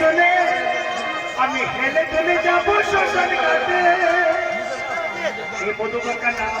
চলে আমি হেলে চলে যাব শ্মশান ঘাটে এই মধুকাকা নাম।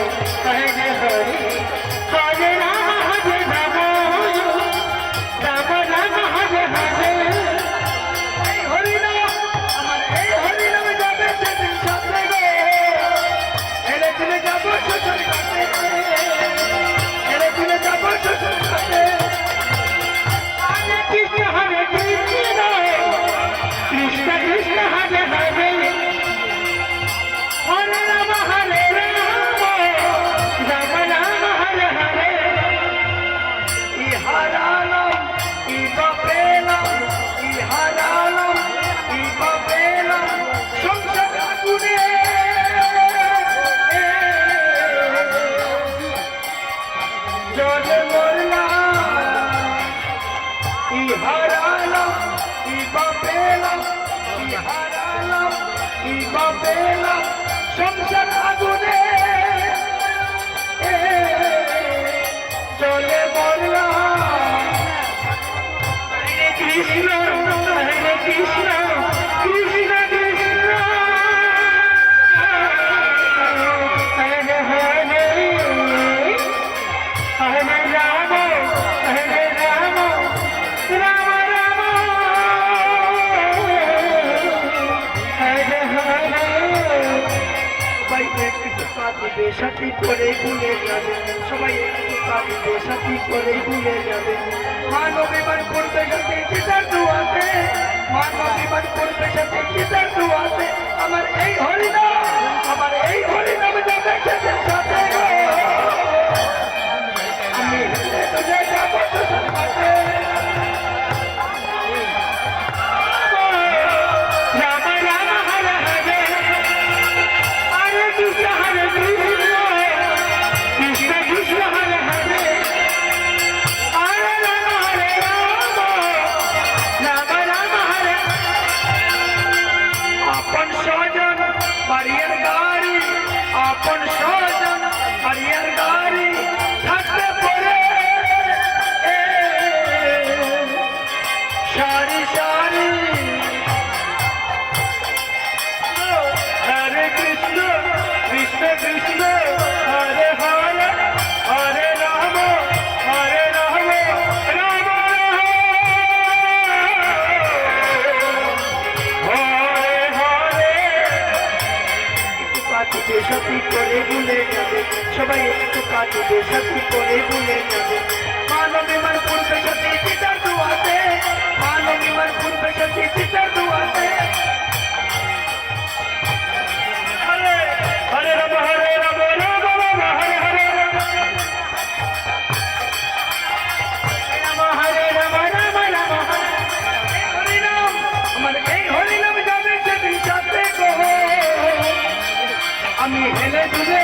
জল মরলা। ই হারালাম ই বাপেলাম ই হারালাম ই বাপেলাম সংসার কাঁদবে, সাথী করে ভুলে যাবে। সবাই একটু কাঁদবে, সাথী করে ভুলে যাবে। মানব এবার পড়বে সাথে গীতার দোয়াতে। মানব এবার পড়বে সাথে গীতার দোয়াতে। আমার এই হরিণা সবাই একটু কাটিবে সত্যি করে ভুলে যাবে। মানব এবার পূর্বে সত্যি পিতার দুয়াতে। মানব এবার পূর্বে সত্যি পিতার দুয়াতে। আমি হেলে দুলে